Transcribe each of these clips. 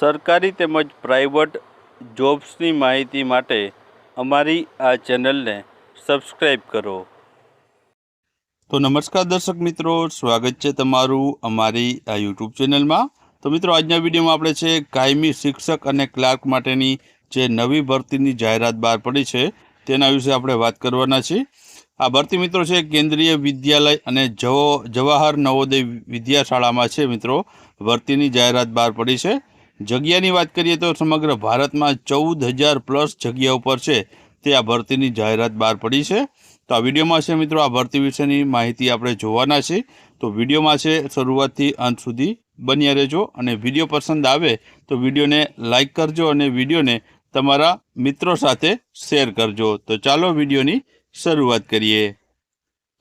સરકારી તેમજ પ્રાઇવેટ જોબ્સની માહિતી માટે અમારી આ ચેનલને સબસ્ક્રાઈબ કરો. તો નમસ્કાર દર્શક મિત્રો, સ્વાગત છે તમારું અમારી આ યુટ્યુબ ચેનલમાં. તો મિત્રો, આજના વિડીયોમાં આપણે છે કાયમી શિક્ષક અને ક્લાર્ક માટેની જે નવી ભરતીની જાહેરાત બહાર પડી છે, તેના વિશે આપણે વાત કરવાના છીએ. આ ભરતી મિત્રો છે કેન્દ્રીય વિદ્યાલય અને જવો, જવાહર નવોદય વિદ્યાશાળામાં છે મિત્રો, ભરતીની જાહેરાત બહાર પડી છે. જગ્યાની વાત કરીએ તો સમગ્ર ભારતમાં ચૌદ હજાર પ્લસ જગ્યા ઉપર છે. તે આ ભરતીની જાહેરાત બહાર પડી છે. તો આ વિડીયોમાં છે મિત્રો, આ ભરતી વિશેની માહિતી આપણે જોવાના છે. તો વિડીયોમાં છે, શરૂઆતથી અંત સુધી બન્યા રહેજો અને વીડિયો પસંદ આવે તો વિડીયોને લાઈક કરજો અને વિડીયોને તમારા મિત્રો સાથે શેર કરજો. તો ચાલો વિડીયોની શરૂઆત કરીએ.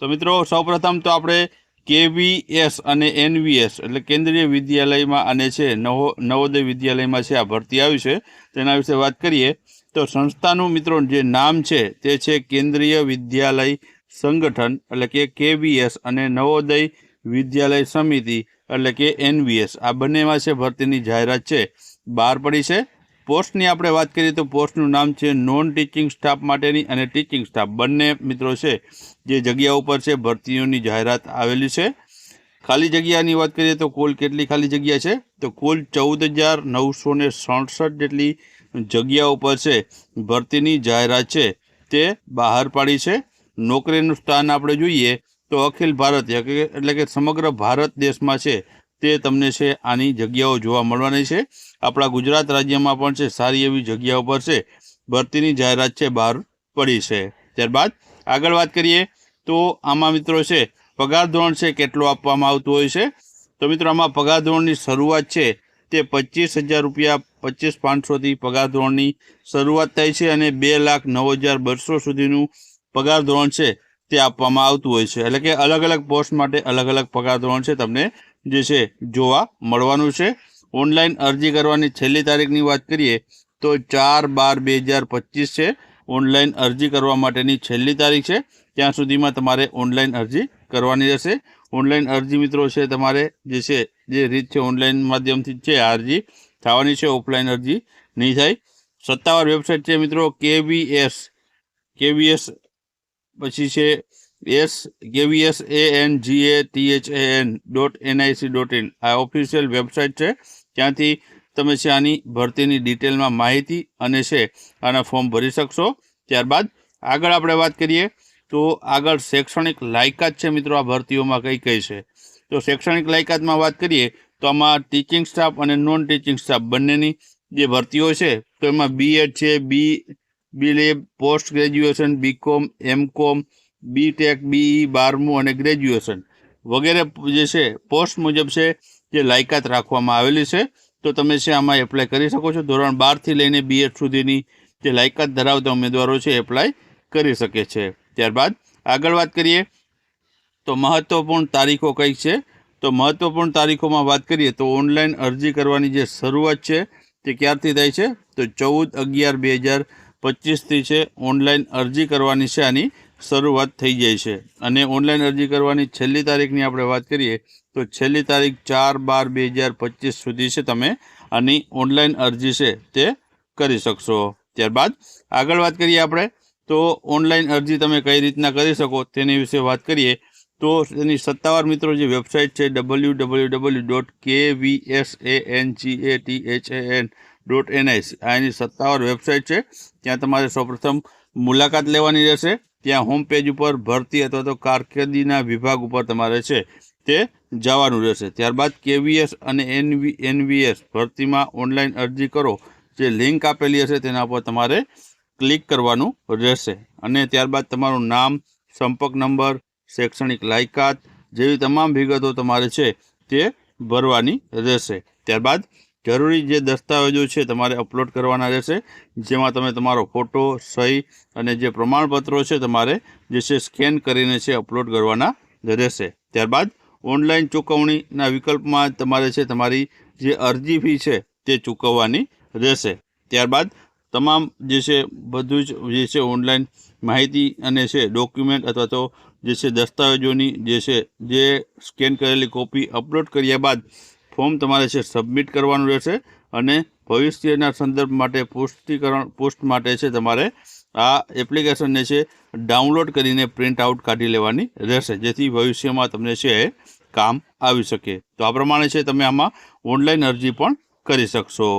તો મિત્રો, સૌપ્રથમ તો આપણે કેવીએસ અને એનવીએસ એટલે કેન્દ્રીય વિદ્યાલયમાં આને છે, નવો, નવોદય વિદ્યાલયમાં છે, આ ભરતી આવી છે. તેના વિશે વાત કરીએ તો સંસ્થાનું મિત્રો જે નામ છે તે છે કેન્દ્રીય વિદ્યાલય સંગઠન એટલે કે કેવીએસ અને નવોદય વિદ્યાલય સમિતિ એટલે કે એનવીએસ. આ બંનેમાં છે ભરતીની જાહેરાત છે. બહાર પડી છે. પોસ્ટની આપણે વાત કરીએ તો પોસ્ટનું નામ છે નોન ટીચિંગ સ્ટાફ માટેની અને ટીચિંગ સ્ટાફ. બંને મિત્રો છે જે જગ્યા ઉપર છે, ભરતીઓની જાહેરાત આવેલી છે. ખાલી જગ્યાની વાત કરીએ તો કુલ કેટલી ખાલી જગ્યા છે? તો કુલ ચૌદ હજાર નવસો ને સડસઠ જેટલી જગ્યા ઉપર છે ભરતીની જાહેરાત છે તે બહાર પાડી છે. નોકરીનું સ્થાન આપણે જોઈએ તો અખિલ ભારતીય એટલે કે સમગ્ર ભારત દેશમાં છે. તે તમને છે આની જગ્યાઓ જોવા મળવાની છે. આપણા ગુજરાત રાજ્યમાં પણ છે, સારી એવી જગ્યાઓ પર છે. ભરતીની જાહેરાત છે, બહાર પડી છે. ત્યારબાદ આગળ વાત કરીએ તો આમાં મિત્રો છે, પગાર ધોરણ છે, કેટલો આપવામાં આવતું હોય છે? તો મિત્રો આમાં પગાર ધોરણની શરૂઆત છે, તે પચીસ હજાર રૂપિયા, પચીસ પાંચસોથી પગાર ધોરણની શરૂઆત થાય છે અને બે લાખ નવ હજાર બસો સુધીનું પગાર ધોરણ છે, તે આપવામાં આવતું હોય છે. એટલે કે અલગ અલગ પોસ્ટ માટે અલગ અલગ પગાર ધોરણ છે તમને જે છે, જોવા મળવાનું છે. ઓનલાઈન અરજી કરવાની છેલ્લી તારીખની વાત કરીએ તો ચાર બાર બે હજાર પચીસ છે. ઓનલાઈન અરજી કરવા માટેની છેલ્લી તારીખ છે. ત્યાં સુધીમાં તમારે ઓનલાઈન અરજી કરવાની રહેશે. ઓનલાઈન અરજી મિત્રો છે, તમારે જે છે, જે રીત છે, ઓનલાઈન માધ્યમથી છે અરજી થવાની છે, ઓફલાઈન અરજી નહીં થાય. સત્તાવાર વેબસાઇટ છે મિત્રો, કેવીએસ કેવીએસ પછી છે S KVS A N G A T H A N dot NIC dot in આ ઓફિશિયલ વેબસાઇટ છે. ત્યાંથી તમે છે આની ભરતીની ડિટેલમાં માહિતી અને છે આના ફોર્મ ભરી શકશો. ત્યારબાદ આગળ આપણે વાત કરીએ તો આગળ શૈક્ષણિક લાયકાત છે મિત્રો આ ભરતીઓમાં કઈ કઈ છે. તો શૈક્ષણિક લાયકાતમાં વાત કરીએ તો આમાં ટીચિંગ સ્ટાફ અને નોન ટીચિંગ સ્ટાફ બંનેની જે ભરતીઓ છે તો એમાં બીએડ છે B B lab post graduation BCom MCom B tech BE બારમું અને ગ્રેજ્યુએશન વગેરે જે છે પોસ્ટ મુજબ છે, જે લાયકાત રાખવામાં આવેલી છે, તો તમે છે આમાં એપ્લાય કરી શકો છો. ધોરણ બારથી લઈને બીએડ સુધીની જે લાયકાત ધરાવતા ઉમેદવારો છે એપ્લાય કરી શકે છે. ત્યારબાદ આગળ વાત કરીએ, તો મહત્ત્વપૂર્ણ તારીખો કઈ છે? તો મહત્ત્વપૂર્ણ તારીખોમાં વાત કરીએ, તો ઓનલાઈન અરજી કરવાની જે શરૂઆત છે, તે ક્યારથી થાય છે? તો ચૌદ અગિયાર બે હજાર પચીસથી છે ઓનલાઈન અરજી કરવાની છે આની શરૂઆત થઈ જાય છે. અને ઓનલાઈન અરજી કરવાની છેલ્લી તારીખની આપણે વાત કરીએ, તો છેલ્લી તારીખ ચાર બાર બે હજાર પચીસ સુધી છે તમે આની ઓનલાઈન અરજી છે તે કરી શકશો. ત્યારબાદ આગળ વાત કરીએ આપણે, તો ઓનલાઈન અરજી તમે કઈ રીતના કરી શકો તેની વિશે વાત કરીએ, તો તેની સત્તાવાર મિત્રો જે વેબસાઇટ છે W W W dot K V S A N G A T H A N dot NIC આ એની સત્તાવાર વેબસાઇટ છે. ત્યાં તમારે સૌપ્રથમ મુલાકાત લેવાની રહેશે. ત્યાં હોમ પેજ ઉપર ભરતી અથવા તો કારકિર્દીના વિભાગ ઉપર તમારે છે તે જવાનું રહેશે. ત્યારબાદ કેવીએસ અને એનવી, એનવીએસ ભરતીમાં ઓનલાઈન અરજી કરો. જે લિંક આપેલી હશે તેના પર તમારે ક્લિક કરવાનું રહેશે. અને ત્યારબાદ તમારું નામ, સંપર્ક નંબર, શૈક્ષણિક લાયકાત જેવી તમામ વિગતો તમારે છે તે ભરવાની રહેશે. ત્યારબાદ જરૂરી જે દસ્તાવેજો છે તમારે અપલોડ કરવાના રહેશે, જેમાં તમે તમારો ફોટો સહી અને જે પ્રમાણપત્રો છે તમારે જે છે સ્કેન કરીને છે અપલોડ કરવાના રહેશે. ત્યારબાદ ઓનલાઈન ચૂકવણીના વિકલ્પમાં તમારે છે તમારી જે અરજી ફી છે તે ચૂકવવાની રહેશે. ત્યારબાદ તમામ જે છે બધું જ જે છે ઓનલાઈન માહિતી અને છે ડોક્યુમેન્ટ અથવા તો જે છે દસ્તાવેજોની જે છે જે સ્કેન કરેલી કોપી અપલોડ કર્યા બાદ ફોર્મ તમારે છે, સબમિટ કરવાનું રહેશે અને ભવિષ્યના સંદર્ભ માટે પુષ્ટિકરણ પુષ્ટ માટે છે તમારે આ એપ્લિકેશનને છે, ડાઉનલોડ કરીને પ્રિન્ટ આઉટ કાઢી લેવાની રહેશે, જેથી ભવિષ્યમાં તમને છે, કામ આવી શકે. તો આ પ્રમાણે છે, તમે આમાં ઓનલાઈન અરજી પણ કરી શકશો.